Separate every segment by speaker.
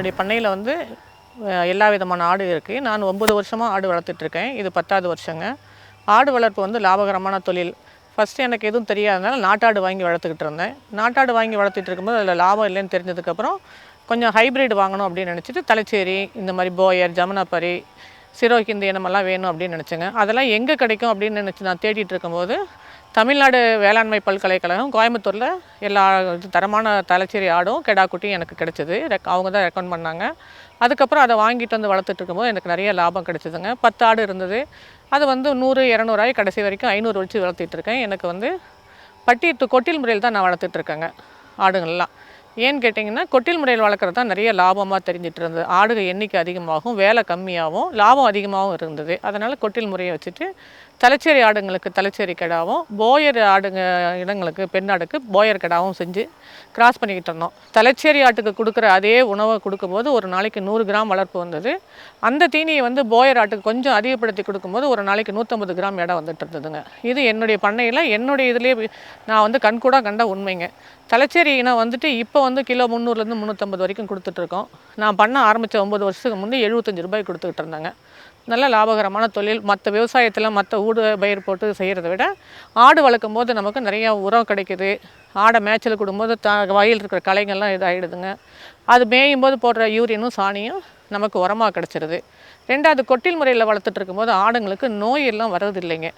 Speaker 1: என்னுடைய பண்ணையில் வந்து எல்லா விதமான ஆடு இருக்குது நான் ஒம்பது வருஷமாக ஆடு வளர்த்துட்ருக்கேன் இது பத்தாவது வருஷங்க. ஆடு வளர்ப்பு வந்து லாபகரமான தொழில். ஃபஸ்ட்டு எனக்கு எதுவும் தெரியாதனால நாட்டாடு வாங்கி வளர்த்துக்கிட்டு இருந்தேன். நாட்டாடு வாங்கி வளர்த்துட்டு இருக்கும்போது அதில் லாபம் இல்லைன்னு தெரிஞ்சதுக்கப்புறம் கொஞ்சம் ஹைப்ரிட் வாங்கணும் அப்படின்னு நினச்சிட்டு தலைச்சேரி இந்த மாதிரி போயர் ஜமுனாப்பரி சிரோஹிந்தி இனமெல்லாம் வேணும் அப்படின்னு நினச்சேங்க. அதெல்லாம் எங்கே கிடைக்கும் அப்படின்னு நினச்சி நான் தேடிட்டு இருக்கும்போது தமிழ்நாடு வேளாண்மை பல்கலைக்கழகம் கோயம்புத்தூரில் எல்லா இது தரமான தலைச்சேரி ஆடும் கெடா குட்டியும் எனக்கு கிடச்சிது. ரெக் அவங்க தான் ரெக்கமெண்ட் பண்ணாங்க. அதுக்கப்புறம் அதை வாங்கிட்டு வந்து வளர்த்துட்டு இருக்கும்போது எனக்கு நிறைய லாபம் கிடைச்சிதுங்க. பத்து ஆடு இருந்தது. அது வந்து நூறு இரநூறாயி கடைசி வரைக்கும் ஐநூறு வச்சு வளர்த்திட்ருக்கேன் எனக்கு வந்து பட்டி கொட்டில் முறையில் தான் நான் வளர்த்துட்ருக்கேங்க ஆடுங்கள்லாம் ஏன்னு கேட்டிங்கன்னா கொட்டில் முறையில் வளர்க்குறது தான் நிறைய லாபமாக தெரிஞ்சிட்டு இருந்தது. ஆடுகள் எண்ணிக்கை அதிகமாகும் வேலை கம்மியாகவும் லாபம் அதிகமாகவும் இருந்தது. அதனால் கொட்டில் முறையை வச்சுட்டு தலைச்சேரி ஆடுங்களுக்கு தலைச்சேரி கிடாவும் போயர் ஆடுங்க இடங்களுக்கு பெண் ஆடுக்கு போயர் கிடாவும் செஞ்சு கிராஸ் பண்ணிக்கிட்டு இருந்தோம். தலைச்சேரி ஆட்டுக்கு கொடுக்குற அதே உணவை கொடுக்கும்போது ஒரு நாளைக்கு நூறு கிராம் வளர்ப்பு வந்தது. அந்த தீனியை வந்து போயர் ஆட்டுக்கு கொஞ்சம் அதிகப்படுத்தி கொடுக்கும்போது ஒரு நாளைக்கு நூற்றம்பது கிராம் இடம் வந்துட்டு இருந்ததுங்க. இது என்னுடைய பண்ணையில் என்னுடைய இதுலேயே நான் வந்து கண்கூடாக கண்ட உண்மைங்க. தலைச்சேரி இனம் வந்துட்டு இப்போ வந்து கிலோ முந்நூறுலேருந்து முந்நூற்றம்பது வரைக்கும் கொடுத்துட்ருக்கோம் நான் பண்ண ஆரம்பித்த ஒம்பது வருஷத்துக்கு முன்னே எழுபத்தஞ்சு ரூபாய் கொடுத்துக்கிட்டு இருந்தாங்க. நல்ல லாபகரமான தொழில் மற்ற விவசாயத்தில் மற்ற ஊடு பயிர் போட்டு செய்கிறத விட ஆடு வளர்க்கும் போது நமக்கு நிறையா உரம் கிடைக்குது. ஆடை மேய்ச்சல் கொடுக்கும்போது த வயல் இருக்கிற களைங்கள்லாம் இதாகிடுதுங்க அது மேயும் போது போடுற யூரியனும் சாணியும் நமக்கு உரமாக கிடச்சிருது. ரெண்டாவது கொட்டில் முறையில் வளர்த்துட்டு இருக்கும்போது ஆடுங்களுக்கு நோய் எல்லாம் வர்றது இல்லைங்க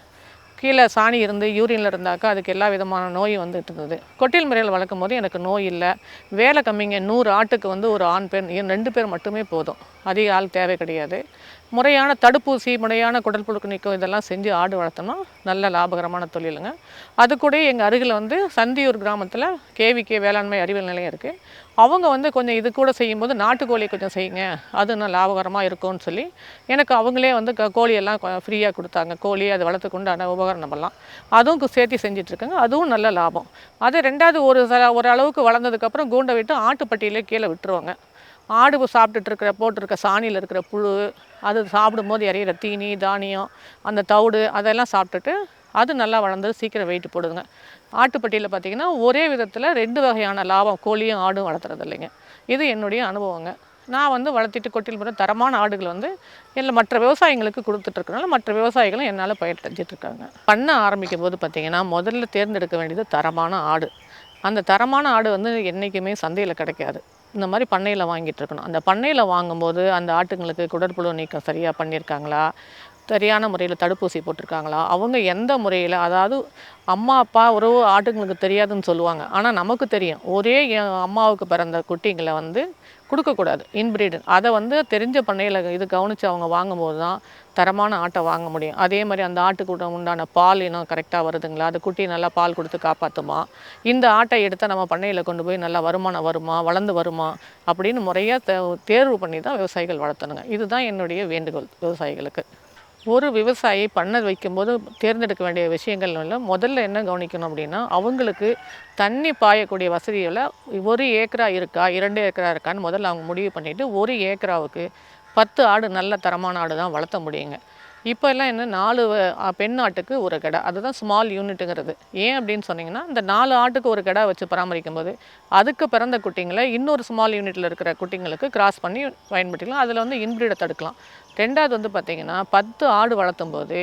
Speaker 1: கீழே சாணி இருந்து யூரியனில் இருந்தாக்கா அதுக்கு எல்லா விதமான நோயும் வந்துட்டு இருந்தது. கொட்டில் முறையில் வளர்க்கும் போது எனக்கு நோய் இல்லை. வேலை கம்மிங்க. நூறு ஆட்டுக்கு வந்து ஒரு ஆண் பெண் ரெண்டு பேர் மட்டுமே போதும். அதிக ஆள் தேவை கிடையாது. முறையான தடுப்பூசி முறையான குடல் புழுக்கு நீக்கம் இதெல்லாம் செஞ்சு ஆடு வளர்த்தோம்னா நல்ல லாபகரமான தொழிலுங்க. அது கூட எங்கள் அருகில் வந்து சந்தியூர் கிராமத்தில் கேவிகே வேளாண்மை அறிவியல் நிலையம் இருக்குது அவங்க வந்து கொஞ்சம் இது கூட செய்யும்போது நாட்டுக்கோழி கொஞ்சம் செய்யுங்க. அது இன்னும் லாபகரமாக இருக்கும்னு சொல்லி எனக்கு அவங்களே வந்து க- கோழியெல்லாம் ஃப்ரீயாக கொடுத்தாங்க. கோழி அது வளர்த்துக்கு உண்டான உபகரணமெல்லாம் அதுவும் சேர்த்து செஞ்சிட்ருக்காங்க அதுவும் நல்ல லாபம். அது ரெண்டாவது ஒரு ச- ஒரு அளவுக்கு வளர்ந்ததுக்கப்புறம் கூண்டை விட்டு ஆட்டுப்பட்டியிலே கீழே விட்டுருவாங்க. ஆடு சாப்பிட்டுட்டு இருக்கிற போட்டிருக்க சாணியில் இருக்கிற புழு அது சாப்பிடும்போது இறையிற தீனி தானியம் அந்த தவிடு அதெல்லாம் சாப்பிட்டுட்டு அது நல்லா வளர்ந்து சீக்கிரம் வெயிட் போடுதுங்க. ஆட்டுப்பட்டியில் பார்த்தீங்கன்னா ஒரே விதத்தில் ரெண்டு வகையான லாபம் கோழியும் ஆடும் வளர்த்துறது இல்லைங்க. இது என்னுடைய அனுபவங்க. நான் வந்து வளர்த்திட்டு கொட்டில் போகிற தரமான ஆடுகள் வந்து இல்லை மற்ற விவசாயிங்களுக்கு கொடுத்துட்ருக்கனால மற்ற விவசாயிகளும் என்னால் பயிர் செஞ்சிட்ருக்காங்க பண்ண ஆரம்பிக்கும் போது பார்த்திங்கன்னா முதல்ல தேர்ந்தெடுக்க வேண்டியது தரமான ஆடு. அந்த தரமான ஆடு வந்து என்றைக்குமே சந்தையில் கிடைக்காது. இந்த மாதிரி பண்ணையில் வாங்கிட்டு இருக்கணும். அந்த பண்ணையில் வாங்கும்போது அந்த ஆட்டுங்களுக்கு குடற்புழு நீக்கம் சரியாக பண்ணியிருக்காங்களா? சரியான முறையில் தடுப்பூசி போட்டிருக்காங்களா? அவங்க எந்த முறையில் அதாவது அம்மா அப்பா உறவு ஆட்டுங்களுக்கு தெரியாதுன்னு சொல்லுவாங்க. ஆனால் நமக்கு தெரியும். ஒரே அம்மாவுக்கு பிறந்த குட்டிங்களை வந்து கொடுக்கக்கூடாது. இன்பிரீடு அதை வந்து தெரிஞ்ச பண்ணையில் இது கவனித்து அவங்க வாங்கும்போது தான் தரமான ஆட்டை வாங்க முடியும். அதே மாதிரி அந்த ஆட்டுக்கு உண்டான பால் இன்னும் கரெக்டாக வருதுங்களா? அது குட்டி நல்லா பால் கொடுத்து காப்பாற்றுமா இந்த ஆட்டை எடுத்தால் நம்ம பண்ணையில் கொண்டு போய் நல்லா வருமானம் வருமா? வளர்ந்து வருமா? அப்படின்னு முறையாக தே தேர்வு பண்ணி தான் விவசாயிகள் வளர்த்தணுங்க. இதுதான் என்னுடைய வேண்டுகோள் விவசாயிகளுக்கு. ஒரு விவசாயி பண்ண வைக்கும்போது தேர்ந்தெடுக்க வேண்டிய விஷயங்கள் இல்லை. முதல்ல என்ன கவனிக்கணும் அப்படின்னா அவங்களுக்கு தண்ணி பாயக்கூடிய வசதியில் ஒரு ஏக்கரா இருக்கா இரண்டு ஏக்கரா இருக்கான்னு முதல்ல அவங்க முடிவு பண்ணிவிட்டு ஒரு ஏக்கராவுக்கு பத்து ஆடு நல்ல தரமான ஆடு தான் வளர்த்த முடியுங்க. இப்போ எல்லாம் என்ன நாலு பெண் ஆட்டுக்கு ஒரு கடை. அதுதான் ஸ்மால் யூனிட்டுங்கிறது ஏன் அப்படின்னு சொன்னிங்கன்னா இந்த நாலு ஆட்டுக்கு ஒரு கடை வச்சு பராமரிக்கும் போது அதுக்கு பிறந்த குட்டிங்களை இன்னொரு ஸ்மால் யூனிட்டில் இருக்கிற குட்டிங்களுக்கு கிராஸ் பண்ணி பயன்படுத்திக்கலாம். அதில் வந்து இன்பிரீடை தடுக்கலாம். ரெண்டாவது வந்து பார்த்திங்கன்னா பத்து ஆடு வளர்த்தும் போது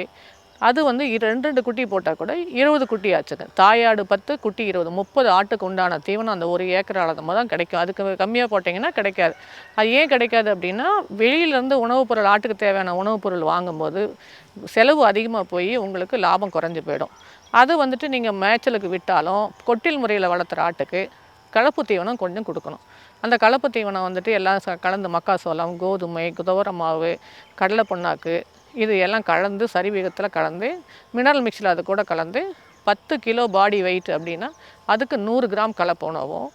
Speaker 1: அது வந்து ரெண்டு ரெண்டு குட்டி போட்டால் கூட இருபது குட்டி ஆச்சுங்க. தாயாடு பத்து குட்டி இருபது. முப்பது ஆட்டுக்கு உண்டான தீவனம் அந்த ஒரு ஏக்கர் அளவு தான் கிடைக்கும். அதுக்கு கம்மியாக போட்டிங்கன்னா கிடைக்காது. அது ஏன் கிடைக்காது அப்படின்னா வெளியிலேருந்து உணவுப் பொருள் ஆட்டுக்கு தேவையான உணவுப் பொருள் வாங்கும்போது செலவு அதிகமாக போய் உங்களுக்கு லாபம் குறைஞ்சி போயிடும். அது வந்துட்டு நீங்கள் மேய்ச்சலுக்கு விட்டாலும் கொட்டில் முறையில் வளர்த்துற ஆட்டுக்கு கலப்பு தீவனம் கொஞ்சம் கொடுக்கணும். அந்த கலப்பு தீவனம் வந்துட்டு எல்லாம் கலந்து மக்காசோளம் கோதுமை துவர மாவு கடலை புண்ணாக்கு இது எல்லாம் கலந்து சரிவிகத்தில் கலந்து மினரல் மிக்ஸில் அது கூட கலந்து பத்து கிலோ பாடி வெயிட் அப்படின்னா அதுக்கு நூறு கிராம் கலப்போனவும்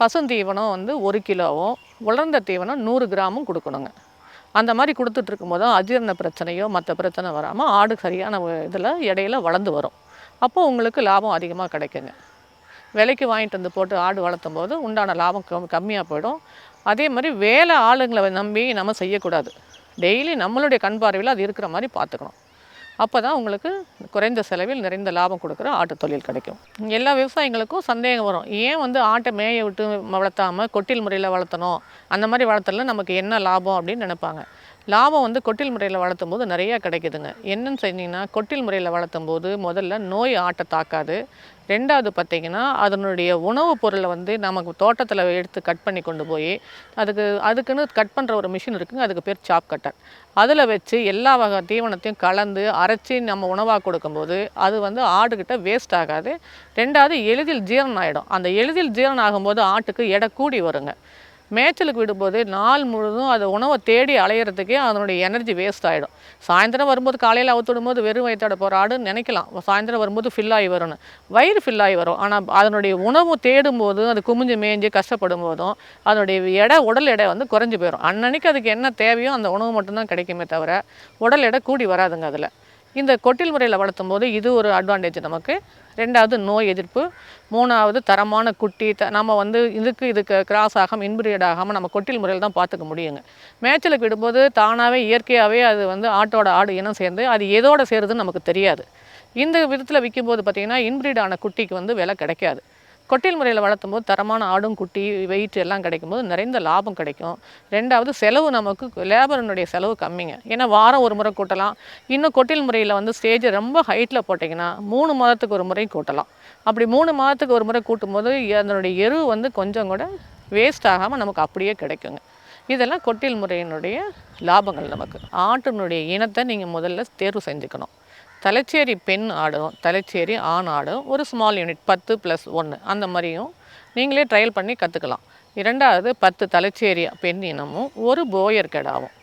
Speaker 1: பசுந்தீவனம் வந்து ஒரு கிலோவும் உலர்ந்த தீவனம் நூறு கிராமும் கொடுக்கணுங்க. அந்த மாதிரி கொடுத்துட்ருக்கும் போது அஜீரண பிரச்சனையோ மற்ற பிரச்சனை வராமல் ஆடு சரியான இதில் இடையில வளர்ந்து வரும். அப்போது உங்களுக்கு லாபம் அதிகமாக கிடைக்குங்க. விலைக்கு வாங்கிட்டு வந்து போட்டு ஆடு வளர்த்தும் போது உண்டான லாபம் கம் கம்மியாக போயிடும். அதே மாதிரி வேலை ஆளுங்களை நம்பி நம்ம செய்யக்கூடாது. டெய்லி நம்மளுடைய கண் பார்வையில் அது இருக்கிற மாதிரி பார்த்துக்கணும். அப்போ தான் உங்களுக்கு குறைந்த செலவில் நிறைந்த லாபம் கொடுக்குற ஆட்டு தொழில் கிடைக்கும். எல்லா விவசாயிகளுக்கும் சந்தேகம் வரும். ஏன் வந்து ஆட்டை மேய விட்டு வளர்த்தாமல் கொட்டில் முறையில் வளர்த்தணும்? அந்த மாதிரி வளர்த்தல நமக்கு என்ன லாபம் அப்படின்னு நினைப்பாங்க. லாபம் வந்து கொட்டில் முறையில் வளர்த்தும் போது நிறையா கிடைக்குதுங்க. என்னன்னு சொன்னீங்கன்னா கொட்டில் முறையில் வளர்த்தும் போது முதல்ல நோய் ஆட்டை தாக்காது. ரெண்டாவது பார்த்தீங்கன்னா அதனுடைய உணவுப் பொருளை வந்து நமக்கு தோட்டத்தில் எடுத்து கட் பண்ணி கொண்டு போய் அதுக்கு அதுக்குன்னு கட் பண்ணுற ஒரு மிஷின் இருக்குங்க அதுக்கு பேர் சாப் கட்டர். அதில் வச்சு எல்லா வகை தீவனத்தையும் கலந்து அரைச்சி நம்ம உணவாக கொடுக்கும்போது அது வந்து ஆடுகிட்ட வேஸ்ட் ஆகாது. ரெண்டாவது எளிதில் ஜீரணம் ஆகிடும் அந்த எளிதில் ஜீரணம் ஆகும்போது ஆட்டுக்கு எடை கூடி வருங்க. மேய்ச்சலுக்கு விடும்போது நாள் முழுதும் அது உணவை தேடி அலையிறதுக்கே அதனுடைய எனர்ஜி வேஸ்ட் ஆகிடும் சாயந்தரம் வரும்போது காலையில் அவுத்துடும்போது வெறும் வயிற்றோட போகிற ஆடுன்னு நினைக்கலாம். சாயந்தரம் வரும்போது ஃபில்லாகி ஆகி வரும்னு. வயிறு ஃபில்லாகி ஆகி வரும். ஆனால் அதனுடைய உணவு தேடும் போதும் அது குமிஞ்சு மேய்ஞ்சு கஷ்டப்படும் போதும் அதனுடைய எடை உடல் எடை வந்து குறைஞ்சி போயிடும் அன்னன்னைக்கு அதுக்கு என்ன தேவையோ அந்த உணவு மட்டும்தான் கிடைக்குமே தவிர உடல் எடை கூடி வராதுங்க அதில். இந்த கொட்டில் முறையில் வளர்த்தும் போது இது ஒரு அட்வான்டேஜ் நமக்கு. ரெண்டாவது நோய் எதிர்ப்பு மூணாவது தரமான குட்டி த நம்ம வந்து இதுக்கு இதுக்கு கிராஸ் ஆகாமல் இன்பிரியட் ஆகாமல் நம்ம கொட்டில் முறையில் தான் பார்த்துக்க முடியுங்க. மேய்ச்சலுக்கு விடும்போது தானாகவே இயற்கையாகவே அது வந்து ஆட்டோட ஆடு இனம் சேர்ந்து அது எதோட சேருதுன்னு நமக்கு தெரியாது. இந்த விதத்தில் விற்கும்போது பார்த்திங்கன்னா இன்பிரீடான குட்டிக்கு வந்து விலை கிடைக்காது. கொட்டில் முறையில் வளர்த்தும் போது தரமான ஆடும் குட்டி வெயிட் எல்லாம் கிடைக்கும்போது நிறைந்த லாபம் கிடைக்கும். ரெண்டாவது செலவு நமக்கு லேபரனுடைய செலவு கம்மிங்க. ஏன்னா வாரம் ஒரு முறை கூட்டலாம். இன்னும் கொட்டில் முறையில் வந்து ஸ்டேஜ் ரொம்ப ஹைட்டில் போட்டிங்கன்னா மூணு மாதத்துக்கு ஒரு முறை கூட்டலாம். அப்படி மூணு மாதத்துக்கு ஒரு முறை கூட்டும்போது அதனுடைய எரு வந்து கொஞ்சம் கூட வேஸ்ட் ஆகாமல் நமக்கு அப்படியே கிடைக்குங்க. இதெல்லாம் கொட்டில் முறையினுடைய லாபங்கள் நமக்கு. ஆட்டினுடைய இனத்தை நீங்கள் முதல்ல தேர்வு செஞ்சுக்கணும். தலைச்சேரி பெண் ஆடும் தலைச்சேரி ஆண் ஆடும் ஒரு ஸ்மால் யூனிட் பத்து ப்ளஸ் ஒன்று அந்த மாதிரியும் நீங்களே ட்ரையல் பண்ணி கற்றுக்கலாம் இரண்டாவது பத்து தலைச்சேரி பெண் இனமும் ஒரு போயர் கெடாவும்.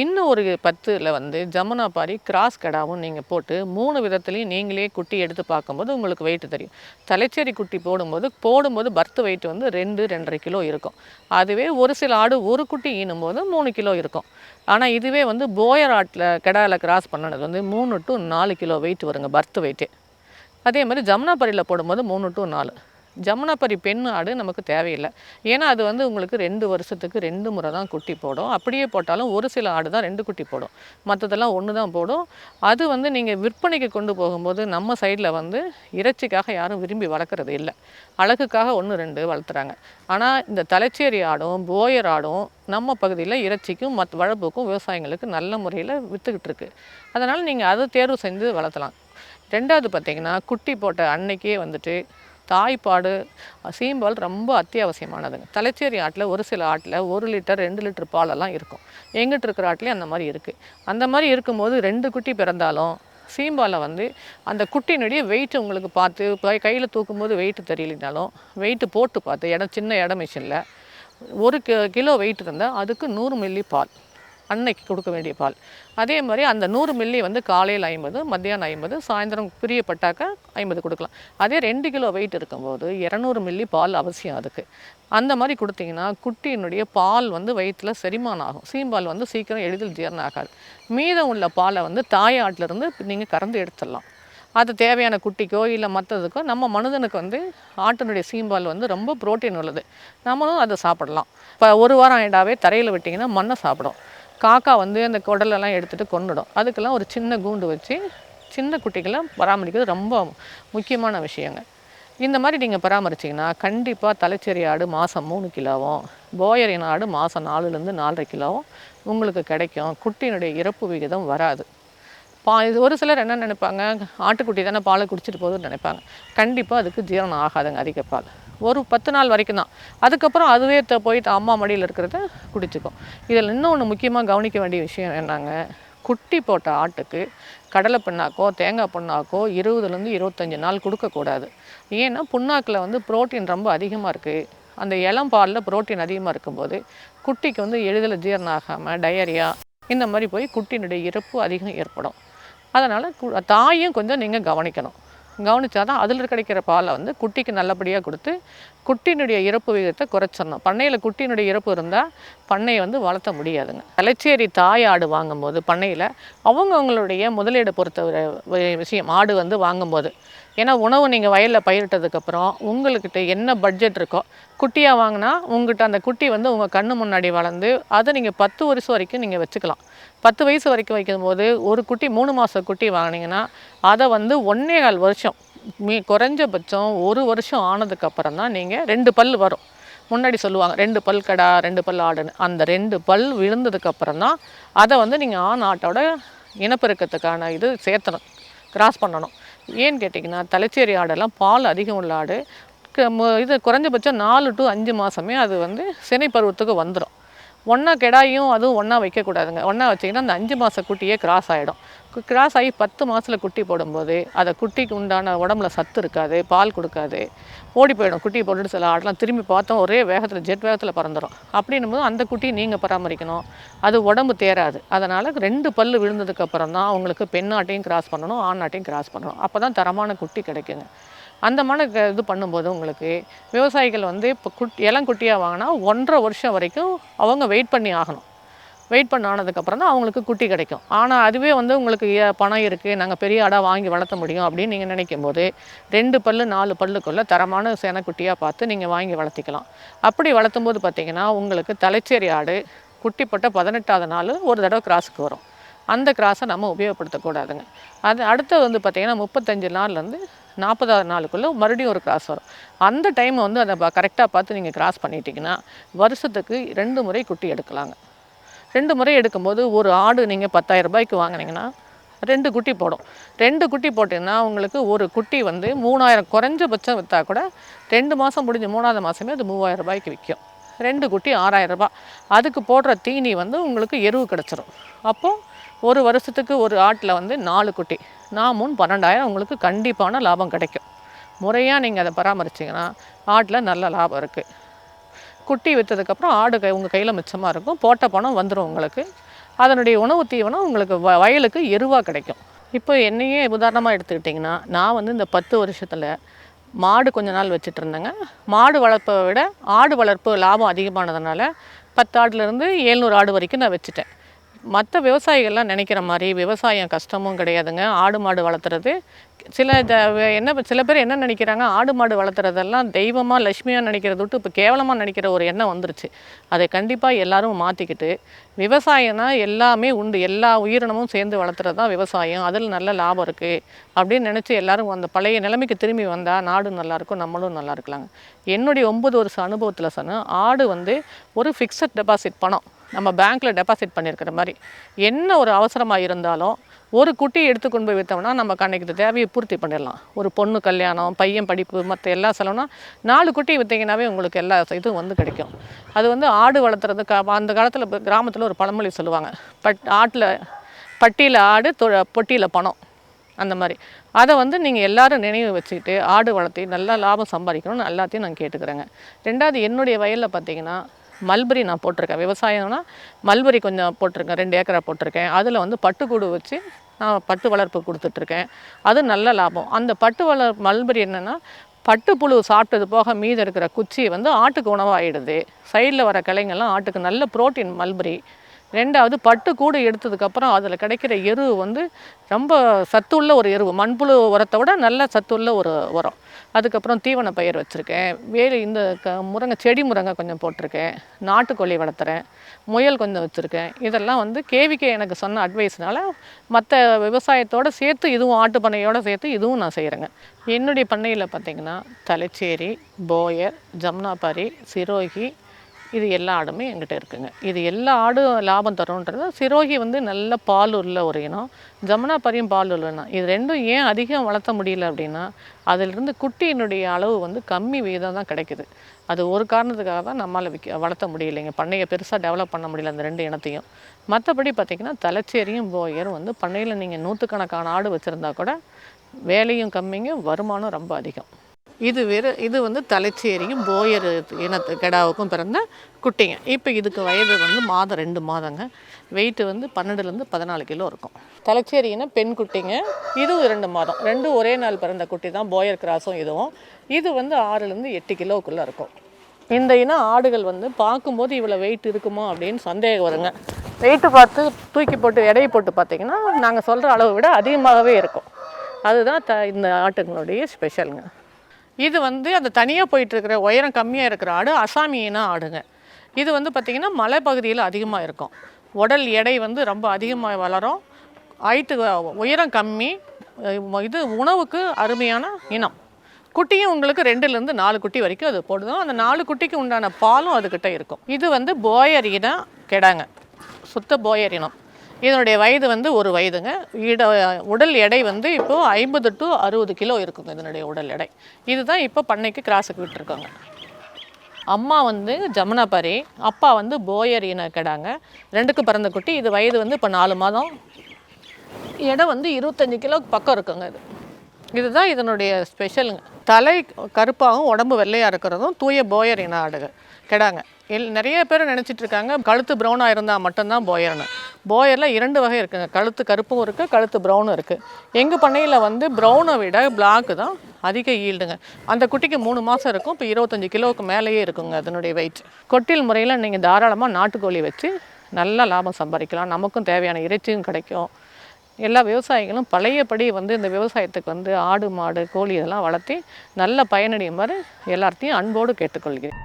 Speaker 1: இன்னும் ஒரு பத்தில் வந்து ஜமுனாபாரி கிராஸ் கடாவும் நீங்கள் போட்டு மூணு விதத்துலேயும் நீங்களே குட்டி எடுத்து பார்க்கும்போது உங்களுக்கு வெயிட் தெரியும். தலைச்சேரி குட்டி போடும்போது போடும்போது பர்த் வெயிட் வந்து ரெண்டு ரெண்டரை கிலோ இருக்கும். அதுவே ஒரு சில ஆடு ஒரு குட்டி ஈனும்போது மூணு கிலோ இருக்கும். ஆனால் இதுவே வந்து போயர் ஆட்டில் கெடாவில் கிராஸ் பண்ணது வந்து மூணு டு நாலு கிலோ வெயிட் வருங்க பர்த் வெயிட்டே அதே மாதிரி ஜமுனாபரியில் போடும்போது மூணு டு நாலு. ஜமுனாபரி பெண் ஆடு நமக்கு தேவையில்லை. ஏன்னா அது வந்து உங்களுக்கு ரெண்டு வருஷத்துக்கு ரெண்டு முறை தான் குட்டி போடும். அப்படியே போட்டாலும் ஒரு சில ஆடு தான் ரெண்டு குட்டி போடும். மற்றதெல்லாம் ஒன்று தான் போடும். அது வந்து நீங்கள் விற்பனைக்கு கொண்டு போகும்போது நம்ம சைடில் வந்து இறைச்சிக்காக யாரும் விரும்பி வளர்க்குறது இல்லை. அழகுக்காக ஒன்று ரெண்டு வளர்த்துறாங்க. ஆனால் இந்த தலைச்சேரி ஆடும் போயர் ஆடும் நம்ம பகுதியில் இறைச்சிக்கும் மற்ற வளர்ப்புக்கும் விவசாயிங்களுக்கு நல்ல முறையில் விற்றுக்கிட்டு இருக்கு. அதனால் நீங்கள் அதை தேர்வு செஞ்சு வளர்த்தலாம். ரெண்டாவது பார்த்திங்கன்னா குட்டி போட்ட அன்னைக்கே வந்துட்டு தாய்ப்பாடு சீம்பால் ரொம்ப அத்தியாவசியமானதுங்க. தலைச்சேரி ஆட்டில் ஒரு சில ஆட்டில் ஒரு லிட்டர் ரெண்டு லிட்டர் பாலெல்லாம் இருக்கும். எங்கிட்ட இருக்கிற ஆட்டிலே அந்த மாதிரி இருக்குது அந்த மாதிரி இருக்கும்போது ரெண்டு குட்டி பிறந்தாலும் சீம்பாலை வந்து அந்த குட்டியினுடைய வெயிட் உங்களுக்கு பார்த்து கையில் தூக்கும்போது வெயிட்டு தெரியலனாலும் வெயிட்டு போட்டு பார்த்து இடம் சின்ன இடம் மிஷினில் ஒரு கி கிலோ வெயிட் இருந்தால் அதுக்கு நூறு மில்லி பால். அன்னைக்கு கொடுக்க வேண்டிய பால். அதே மாதிரி அந்த நூறு மில்லி வந்து காலையில் ஐம்பது மத்தியானம் ஐம்பது சாயந்தரம் பிரியப்பட்டாக்க ஐம்பது கொடுக்கலாம். அதே ரெண்டு கிலோ வெயிட் இருக்கும்போது இரநூறு மில்லி பால் அவசியம் அதுக்கு. அந்த மாதிரி கொடுத்தீங்கன்னா குட்டியினுடைய பால் வந்து வயிற்றில் செரிமானம் ஆகும். சீம்பால் வந்து சீக்கிரம் எளிதில் ஜீரணம் ஆகாது. மீதம் உள்ள பாலை வந்து தாயாட்டிலேருந்து நீங்கள் கறந்து எடுத்துடலாம். அது தேவையான குட்டிக்கோ இல்லை மற்றதுக்கோ நம்ம மனிதனுக்கு வந்து ஆட்டினுடைய சீம்பால் வந்து ரொம்ப புரோட்டீன் உள்ளது. நம்மளும் அதை சாப்பிடலாம். இப்போ ஒரு வாரம் ஆயிடாவே தரையில் விட்டிங்கன்னா மண்ணை சாப்பிடும். காக்கா வந்து அந்த குடலெல்லாம் எடுத்துகிட்டு கொண்டுடும் அதுக்கெல்லாம் ஒரு சின்ன கூண்டு வச்சு சின்ன குட்டிகளை பராமரிக்கிறது ரொம்ப முக்கியமான விஷயங்க. இந்த மாதிரி நீங்கள் பராமரிச்சிங்கன்னா கண்டிப்பாக தலைச்சேரி ஆடு மாதம் மூணு கிலோவும் போயரின் ஆடு மாதம் நாலுலேருந்து நாலரை கிலோவும் உங்களுக்கு கிடைக்கும். குட்டியினுடைய இறப்பு விகிதம் வராது. பா இது ஒரு சிலர் என்ன நினைப்பாங்க? ஆட்டுக்குட்டி தானே பாலை குடிச்சிட்டு போகுதுன்னு நினைப்பாங்க. கண்டிப்பாக அதுக்கு ஜீரணம் ஆகாதுங்க அதிக பால். ஒரு பத்து நாள் வரைக்கும் தான். அதுக்கப்புறம் அதுவே த அம்மா மடியில் இருக்கிறத குடிச்சுக்கும். இதில் இன்னொன்று முக்கியமாக கவனிக்க வேண்டிய விஷயம் என்னங்க? குட்டி போட்ட ஆட்டுக்கு கடலை புண்ணாக்கோ தேங்காய் புண்ணாக்கோ இருபதுலேருந்து இருபத்தஞ்சி நாள் கொடுக்கக்கூடாது ஏன்னா புண்ணாக்கில் வந்து புரோட்டீன் ரொம்ப அதிகமாக இருக்குது அந்த இளம் பாலில் புரோட்டீன் அதிகமாக இருக்கும்போது குட்டிக்கு வந்து எளிதில் ஜீரணம் ஆகாமல் டயரியா இந்த மாதிரி போய் குட்டியினுடைய இறப்பு அதிகம் ஏற்படும். அதனால் கு தாயும் கொஞ்சம் நீங்கள் கவனிக்கணும். கவனிச்சா தான் அதில் கிடைக்கிற பாலை வந்து குட்டிக்கு நல்லபடியாக கொடுத்து குட்டியினுடைய இறப்பு விகிதத்தை குறைச்சிடணும் பண்ணையில் குட்டியினுடைய இறப்பு இருந்தால் பண்ணையை வந்து வளர்த்த முடியாதுங்க. தலைச்சேரி தாய் ஆடு வாங்கும்போது பண்ணையில் அவங்கவுங்களுடைய முதலீடு பொறுத்த விஷயம் ஆடு வந்து வாங்கும்போது. ஏன்னா உணவு நீங்கள் வயலில் பயிரிட்டதுக்கப்புறம் உங்கள்கிட்ட என்ன பட்ஜெட் இருக்கோ குட்டியாக வாங்கினா உங்கள்கிட்ட அந்த குட்டி வந்து உங்கள் கண்ணு முன்னாடி வளர்ந்து அதை நீங்கள் பத்து வருஷம் வரைக்கும் நீங்கள் வச்சுக்கலாம். பத்து வயசு வரைக்கும் வைக்கும்போது ஒரு குட்டி மூணு மாத குட்டி வாங்கினீங்கன்னா அதை வந்து ஒன்றே கால் வருஷம் மீ குறைஞ்சபட்சம் ஒரு வருஷம் ஆனதுக்கப்புறம் தான் நீங்கள் ரெண்டு பல் வரும். முன்னாடி சொல்லுவாங்க ரெண்டு பல் கடா ரெண்டு பல் ஆடுன்னு. அந்த ரெண்டு பல் விழுந்ததுக்கப்புறம் தான் அதை வந்து நீங்கள் ஆண் ஆட்டோட இனப்பெருக்கத்துக்கான இது சேர்த்தணும் கிராஸ் பண்ணணும். ஏன்னு கேட்டிங்கன்னா தலைச்சேரி ஆடெல்லாம் பால் அதிகம் உள்ள ஆடு. க- இது குறைஞ்சபட்சம் நாலு டு அஞ்சு மாதமே அது வந்து சினை பருவத்துக்கு வந்துடும் ஒன்றா கெடாயும் அதுவும் ஒன்றா வைக்கக்கூடாதுங்க. ஒன்றா வச்சிங்கன்னா அந்த அஞ்சு மாத குட்டியே கிராஸ் ஆகிடும் கிராஸ் ஆகி பத்து மாதத்தில் குட்டி போடும்போது அதை குட்டிக்கு உண்டான உடம்புல சத்து இருக்காது பால் கொடுக்காது ஓடி போயிடும். குட்டி போட்டுட்டு சில ஆடலாம் திரும்பி பார்த்தோம் ஒரே வேகத்தில் ஜெட் வேகத்தில் பறந்துடும் அப்படின்னும் போது அந்த குட்டியை நீங்கள் பராமரிக்கணும். அது உடம்பு தேராது. அதனால் ரெண்டு பல்லு விழுந்ததுக்கப்புறம் தான் அவங்களுக்கு பெண்ணாட்டையும் கிராஸ் பண்ணணும் ஆணாட்டையும் கிராஸ் பண்ணணும். அப்போ தான் தரமான குட்டி கிடைக்குங்க. அந்த மாதிரி க- இது பண்ணும்போது உங்களுக்கு விவசாயிகள் வந்து இப்போ குட் இளங்குட்டியாக வாங்கினா ஒன்றரை வருஷம் வரைக்கும் அவங்க வெயிட் பண்ணி ஆகணும். வெயிட் பண்ண ஆனதுக்கப்புறம் தான் அவங்களுக்கு குட்டி கிடைக்கும். ஆனால் அதுவே வந்து உங்களுக்கு ஏ- பணம் இருக்குது நாங்கள் பெரிய ஆடாக வாங்கி வளர்த்த முடியும் அப்படின்னு நீங்கள் நினைக்கும் போது ரெண்டு பல்லு நாலு பல்லுக்குள்ளே தரமான சேனக்குட்டியாக பார்த்து நீங்கள் வாங்கி வளர்த்திக்கலாம். அப்படி வளர்த்தும் போது உங்களுக்கு தலைச்சேரி ஆடு குட்டி போட்ட பதினெட்டாவது நாள் ஒரு தடவை கிராஸுக்கு வரும். அந்த கிராஸை நம்ம உபயோகப்படுத்தக்கூடாதுங்க அது அடுத்து வந்து பார்த்திங்கன்னா முப்பத்தஞ்சு நாள்லேருந்து நாற்பதாவது நாளுக்குள்ளே மறுபடியும் ஒரு கிராஸ் வரும். அந்த டைம் வந்து அதை கரெக்டாக பார்த்து நீங்கள் கிராஸ் பண்ணிட்டீங்கன்னா வருஷத்துக்கு ரெண்டு முறை குட்டி எடுக்கலாங்க. ரெண்டு முறை எடுக்கும்போது ஒரு ஆடு நீங்கள் பத்தாயிரம் ரூபாய்க்கு வாங்கினீங்கன்னா ரெண்டு குட்டி போடும். ரெண்டு குட்டி போட்டிங்கன்னா உங்களுக்கு ஒரு குட்டி வந்து மூணாயிரம் குறைஞ்சபட்சம் விற்றா கூட ரெண்டு மாதம் முடிஞ்ச மூணாவது மாதமே அது மூவாயிரம் ரூபாய்க்கு விற்கும். ரெண்டு குட்டி ஆறாயிரம் ரூபாய். அதுக்கு போடுற தீனி வந்து உங்களுக்கு எருவு கிடச்சிரும். அப்போது ஒரு வருஷத்துக்கு ஒரு ஆட்டில் வந்து நாலு குட்டி. நான் மூணு பன்னெண்டாயிரம் உங்களுக்கு கண்டிப்பான லாபம் கிடைக்கும். முறையாக நீங்கள் அதை பராமரிச்சிங்கன்னா ஆட்டில் நல்ல லாபம் இருக்குது குட்டி விற்றதுக்கப்புறம் ஆடு கை உங்கள் கையில் மிச்சமாக இருக்கும். போட்ட பணம் வந்துடும் உங்களுக்கு. அதனுடைய உணவு தீவனம் உங்களுக்கு வ வயலுக்கு எருவாக கிடைக்கும். இப்போ என்னையே உதாரணமாக எடுத்துக்கிட்டிங்கன்னா நான் வந்து இந்த பத்து வருஷத்தில் மாடு கொஞ்ச நாள் வச்சுட்டு இருந்தேங்க. மாடு வளர்ப்பை விட ஆடு வளர்ப்பு லாபம் அதிகமானதுனால பத்து ஆடுலேருந்து ஏழ்நூறு ஆடு வரைக்கும் நான் வச்சுட்டேன். மற்ற விவசாயிகள்லாம் நினைக்கிற மாதிரி விவசாயம் கஷ்டமும் கிடையாதுங்க. ஆடு மாடு வளர்த்துறது. சில என்ன சில பேர் என்ன நினைக்கிறாங்க? ஆடு மாடு வளர்த்துறதெல்லாம் தெய்வமாக லட்சுமியாக நினைக்கிறத விட்டு இப்போ கேவலமாக நினைக்கிற ஒரு எண்ணம் வந்துருச்சு. அதை கண்டிப்பாக எல்லாரும் மாற்றிக்கிட்டு விவசாயம்னா எல்லாமே உண்டு. எல்லா உயிரினமும் சேர்ந்து வளர்த்துறது தான் விவசாயம். அதில் நல்ல லாபம் இருக்குது அப்படின்னு நினச்சி எல்லாரும் அந்த பழைய நிலைமைக்கு திரும்பி வந்தால் நாடு நல்லாயிருக்கும் நம்மளும் நல்லா இருக்கலாங்க. என்னுடைய ஒம்பது வருஷம் அனுபவத்தில் சொன்னால் ஆடு வந்து ஒரு ஃபிக்ஸட் டெபாசிட் பணம். நம்ம பேங்க்கில் டெபாசிட் பண்ணியிருக்கிற மாதிரி. என்ன ஒரு அவசரமாக இருந்தாலும் ஒரு குட்டி எடுத்து கொண்டு போய் விற்றோம்னா நம்ம அன்னைக்கு தேவையை பூர்த்தி பண்ணிடலாம். ஒரு பொண்ணு கல்யாணம் பையன் படிப்பு மற்ற எல்லா செலவுனா நாலு குட்டி விற்றீங்கனாவே உங்களுக்கு எல்லா இதுவும் வந்து கிடைக்கும். அது வந்து ஆடு வளர்த்துறது க அந்த காலத்தில் கிராமத்தில் ஒரு பழமொழி சொல்லுவாங்க. பட் ஆட்டில் பட்டியில் ஆடு தொ பொட்டியில் பணம். அந்த மாதிரி. அதை வந்து நீங்கள் எல்லோரும் நினைவு வச்சுக்கிட்டு ஆடு வளர்த்தி நல்லா லாபம் சம்பாதிக்கணும்னு எல்லாத்தையும் நான் கேட்டுக்கிறேங்க. ரெண்டாவது என்னுடைய வயலில் பார்த்தீங்கன்னா மல்பரி நான் போட்டிருக்கேன். விவசாயம்னா மல்பரி கொஞ்சம் போட்டிருக்கேன். ரெண்டு ஏக்கரா போட்டிருக்கேன். அதில் வந்து பட்டுக்கூடு வச்சு நான் பட்டு வளர்ப்பு கொடுத்துட்ருக்கேன். அது நல்ல லாபம். அந்த பட்டு வளர் மல்பரி என்னென்னா பட்டுப்புழு சாப்பிட்டது போக மீதம் இருக்கிற குச்சி வந்து ஆட்டுக்கு உணவாகிடுது சைடில் வர கிளைங்கள்லாம் ஆட்டுக்கு நல்ல புரோட்டீன் மல்பரி. ரெண்டாவது பட்டு கூடு எடுத்ததுக்கப்புறம் அதில் கிடைக்கிற எரு வந்து ரொம்ப சத்துள்ள ஒரு எருவு மண்புழு உரத்தை விட நல்ல சத்துள்ள ஒரு உரம். அதுக்கப்புறம் தீவன பயிர் வச்சுருக்கேன். வேலி இந்த க முருங்கை செடி முருங்கை கொஞ்சம் போட்டிருக்கேன். நாட்டுக்கோழி வளர்த்துறேன். முயல் கொஞ்சம் வச்சுருக்கேன். இதெல்லாம் வந்து கேவிகே எனக்கு சொன்ன அட்வைஸ்னால் மற்ற விவசாயத்தோடு சேர்த்து இதுவும் ஆட்டு பண்ணையோடு சேர்த்து இதுவும் நான் செய்கிறேங்க என்னுடைய பண்ணையில் பார்த்திங்கன்னா தலைச்சேரி போயர் ஜம்னாபாரி சிரோகி இது எல்லா ஆடுமே எங்கிட்ட இருக்குங்க. இது எல்லா ஆடும் லாபம் தரும்ன்றது சிரோகி வந்து நல்ல பால் உள்ள ஒரு இனம். ஜமுனா பரியும் பால் உள்ள இனம். இது ரெண்டும் ஏன் அதிகம் வளர்த்த முடியல அப்படின்னா அதிலிருந்து குட்டியினுடைய அளவு வந்து கம்மி விகிதம் தான் கிடைக்குது. அது ஒரு காரணத்துக்காக தான் நம்மளால் விற்க வளர்த்த முடியலைங்க. பண்ணையை பெருசாக டெவலப் பண்ண முடியல அந்த ரெண்டு இனத்தையும். மற்றபடி பார்த்திங்கன்னா தலைச்சேரியும் போயரும் வந்து பண்ணையில் நீங்கள் நூற்றுக்கணக்கான ஆடு வச்சுருந்தா கூட வேலையும் கம்மிங்க வருமானம் ரொம்ப அதிகம். இது வேறு இது வந்து தலைச்சேரியும் போயர் இனத்து கெடாவுக்கும் பிறந்த குட்டிங்க. இப்போ இதுக்கு வயது வந்து மாதம் ரெண்டு மாதங்க. வெயிட்டு வந்து பன்னெண்டுலேருந்து பதினாலு கிலோ இருக்கும். தலைச்சேரினா பெண் குட்டிங்க. இதுவும் ரெண்டு மாதம். ரெண்டும் ஒரே நாள் பிறந்த குட்டி தான். போயர் கிராஸும் இதுவும். இது வந்து ஆறுலேருந்து எட்டு கிலோவுக்குள்ளே இருக்கும். இந்த இனம் ஆடுகள் வந்து பார்க்கும்போது இவ்வளோ வெயிட் இருக்குமோ அப்படின்னு சந்தேகம் வருங்க. வெயிட்டு பார்த்து தூக்கி போட்டு எடையை போட்டு பார்த்தீங்கன்னா நாங்கள் சொல்கிற அளவை விட அதிகமாகவே இருக்கும். அதுதான் த இந்த ஆட்டுங்களுடைய ஸ்பெஷலுங்க இது வந்து அந்த தனியாக போயிட்டுருக்கிற உயரம் கம்மியாக இருக்கிற ஆடு அசாமியினா ஆடுங்க. இது வந்து பார்த்திங்கன்னா மலைப்பகுதியில் அதிகமாக இருக்கும். உடல் எடை வந்து ரொம்ப அதிகமாக வளரும். ஹைட்டு உயரம் கம்மி. இது உணவுக்கு அருமையான இனம். குட்டியும் உங்களுக்கு ரெண்டுலேருந்து நாலு குட்டி வரைக்கும் அது போடுதும். அந்த நாலு குட்டிக்கு உண்டான பாலும் அதுக்கிட்ட இருக்கும். இது வந்து போயர் இனம் கெடாங்க. சுத்த போயர் இனம். இதனுடைய வயது வந்து ஒரு வயதுங்க. இட உடல் எடை வந்து இப்போது ஐம்பது டு அறுபது கிலோ இருக்குங்க இதனுடைய உடல் எடை. இதுதான் இப்போ பண்ணைக்கு கிராஸுக்கு விட்டுருக்காங்க. அம்மா வந்து ஜமுனாபாரி அப்பா வந்து போயர் இன ரெண்டுக்கு பிறந்த குட்டி இது வயது வந்து இப்போ நாலு மாதம். எடை வந்து இருபத்தஞ்சி கிலோ பக்கம் இருக்குங்க இது. இதுதான் இதனுடைய ஸ்பெஷலுங்க தலை கருப்பாகவும் உடம்பு வெள்ளையாக இருக்கிறதும் தூய போயர் இன ஆடுகள். கெடாங்க. எல் நிறைய பேர் நினச்சிட்டு இருக்காங்க கழுத்து ப்ரௌனாக இருந்தால் மட்டும்தான் போயர்னு போயரில் இரண்டு வகை இருக்குங்க. கழுத்து கருப்பும் இருக்குது கழுத்து ப்ரௌனும் இருக்குது எங்கள் பண்ணையில் வந்து ப்ரௌனை விட பிளாக்கு தான் அதிக ஈல்டுங்க அந்த குட்டிக்கு மூணு மாதம் இருக்கும் இப்போ இருபத்தஞ்சி கிலோவுக்கு மேலேயே இருக்குங்க அதனுடைய வெயிட் கொட்டில் முறையில் நீங்கள் தாராளமாக நாட்டுக்கோழி வச்சு நல்லா லாபம் சம்பாதிக்கலாம். நமக்கும் தேவையான இறைச்சியும் கிடைக்கும். எல்லா விவசாயிகளும் பழையபடி வந்து இந்த விவசாயத்துக்கு வந்து ஆடு மாடு கோழி இதெல்லாம் வளர்த்தி நல்ல பயனடையுமாறு எல்லாத்தையும் அன்போடு கேட்டுக்கொள்கிறேன்.